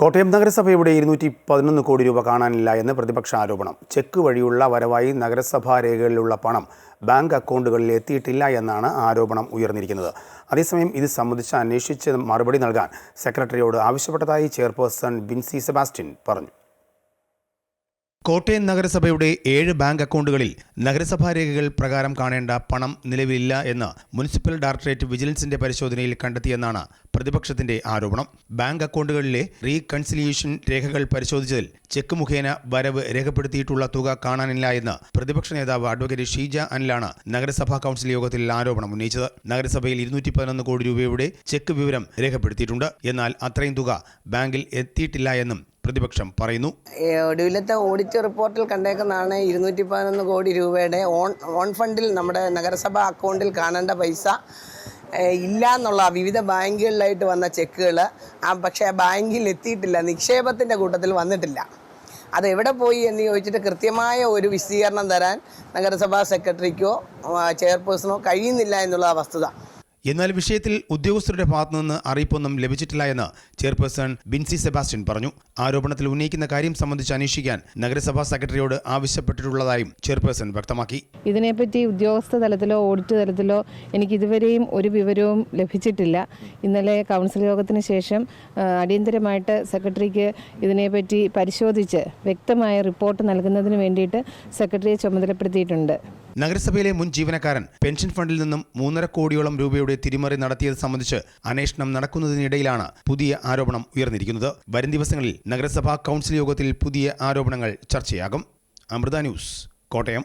കോട്ടയം നഗരസഭയുടെ ഇരുന്നൂറ്റി പതിനൊന്ന് കോടി രൂപ കാണാനില്ല എന്ന് പ്രതിപക്ഷ ആരോപണം. ചെക്ക് വഴിയുള്ള വരവായി നഗരസഭാ രേഖകളിലുള്ള പണം ബാങ്ക് അക്കൗണ്ടുകളിൽ എത്തിയിട്ടില്ല എന്നാണ് ആരോപണം ഉയർന്നിരിക്കുന്നത്. അതേസമയം ഇത് സംബന്ധിച്ച് അന്വേഷിച്ച് മറുപടി നൽകാൻ സെക്രട്ടറിയോട് ആവശ്യപ്പെട്ടതായി ചെയർപേഴ്സൺ ബിൻസി സെബാസ്റ്റ്യൻ പറഞ്ഞു. കോട്ടയം നഗരസഭയുടെ ഏഴ് ബാങ്ക് അക്കൗണ്ടുകളിൽ നഗരസഭാ രേഖകൾ പ്രകാരം കാണേണ്ട പണം നിലവിലില്ല എന്ന് മുനിസിപ്പൽ ഡയറക്ടറേറ്റ് വിജിലൻസിന്റെ പരിശോധനയിൽ കണ്ടെത്തിയെന്നാണ് പ്രതിപക്ഷത്തിന്റെ ആരോപണം. ബാങ്ക് അക്കൗണ്ടുകളിലെ റീകൺസിലിയേഷൻ രേഖകൾ പരിശോധിച്ചതിൽ ചെക്ക് മുഖേന വരവ് രേഖപ്പെടുത്തിയിട്ടുള്ള തുക കാണാനില്ല എന്ന് പ്രതിപക്ഷ നേതാവ് അഡ്വക്കേറ്റ് ഷീജ അനിലാണ് നഗരസഭാ കൗൺസിൽ യോഗത്തിൽ ആരോപണം ഉന്നയിച്ചത്. നഗരസഭയിൽ ഇരുന്നൂറ്റി കോടി രൂപയുടെ ചെക്ക് വിവരം രേഖപ്പെടുത്തിയിട്ടുണ്ട്. എന്നാൽ അത്രയും തുക ബാങ്കിൽ എത്തിയിട്ടില്ല എന്നും പ്രതിപക്ഷം പറയുന്നു. ഒടുവിലത്തെ ഓഡിറ്റ് റിപ്പോർട്ടിൽ കണ്ടേക്കുന്നതാണ് ഇരുന്നൂറ്റി പതിനൊന്ന് കോടി രൂപയുടെ ഓൺ ഓൺ ഫണ്ടിൽ നമ്മുടെ നഗരസഭാ അക്കൗണ്ടിൽ കാണേണ്ട പൈസ ഇല്ല എന്നുള്ള വിവിധ ബാങ്കുകളിലായിട്ട് വന്ന ചെക്കുകൾ ആ പക്ഷേ ബാങ്കിൽ എത്തിയിട്ടില്ല നിക്ഷേപത്തിന്റെ കൂട്ടത്തിൽ വന്നിട്ടില്ല. അത് എവിടെ പോയി എന്ന് ചോദിച്ചിട്ട് കൃത്യമായ ഒരു വിശദീകരണം തരാൻ നഗരസഭാ സെക്രട്ടറിക്കോ ചെയർപേഴ്സണോ കഴിയുന്നില്ല എന്നുള്ള വസ്തുത. എന്നാൽ വിഷയത്തിൽ ഉദ്യോഗസ്ഥരുടെ ഭാഗത്തുനിന്ന് അറിയിപ്പൊന്നും ലഭിച്ചിട്ടില്ല എന്ന് ചെയർപേഴ്സൺ ബിൻസി സെബാസ്റ്റ്യൻ പറഞ്ഞു. ആരോപണത്തിൽ ഉന്നയിക്കുന്ന കാര്യം സംബന്ധിച്ച് അന്വേഷിക്കാൻ നഗരസഭാ സെക്രട്ടറിയോട് ആവശ്യപ്പെട്ടിട്ടുള്ളതായും ചെയർപേഴ്സൺ വ്യക്തമാക്കി. ഇതിനെപ്പറ്റി ഉദ്യോഗസ്ഥ തലത്തിലോ ഓഡിറ്റ് തലത്തിലോ എനിക്ക് ഇതുവരെയും ഒരു വിവരവും ലഭിച്ചിട്ടില്ല. ഇന്നലെ കൗൺസിൽ യോഗത്തിന് ശേഷം അടിയന്തരമായിട്ട് സെക്രട്ടറിക്ക് ഇതിനെപ്പറ്റി പരിശോധിച്ച് വ്യക്തമായ റിപ്പോർട്ട് നൽകുന്നതിന് വേണ്ടിയിട്ട് സെക്രട്ടറിയെ ചുമതലപ്പെടുത്തിയിട്ടുണ്ട്. നഗരസഭയിലെ മുൻ ജീവനക്കാരൻ പെൻഷൻ ഫണ്ടിൽ നിന്നും മൂന്നര കോടിയോളം രൂപയുടെ തിരിമറി നടത്തിയത് സംബന്ധിച്ച് അന്വേഷണം നടക്കുന്നതിനിടയിലാണ് പുതിയ ആരോപണം ഉയർന്നിരിക്കുന്നത്. വരും ദിവസങ്ങളിൽ നഗരസഭാ കൗൺസിൽ യോഗത്തിൽ പുതിയ ആരോപണങ്ങൾ ചർച്ചയാകും. അമൃത ന്യൂസ് കോട്ടയം.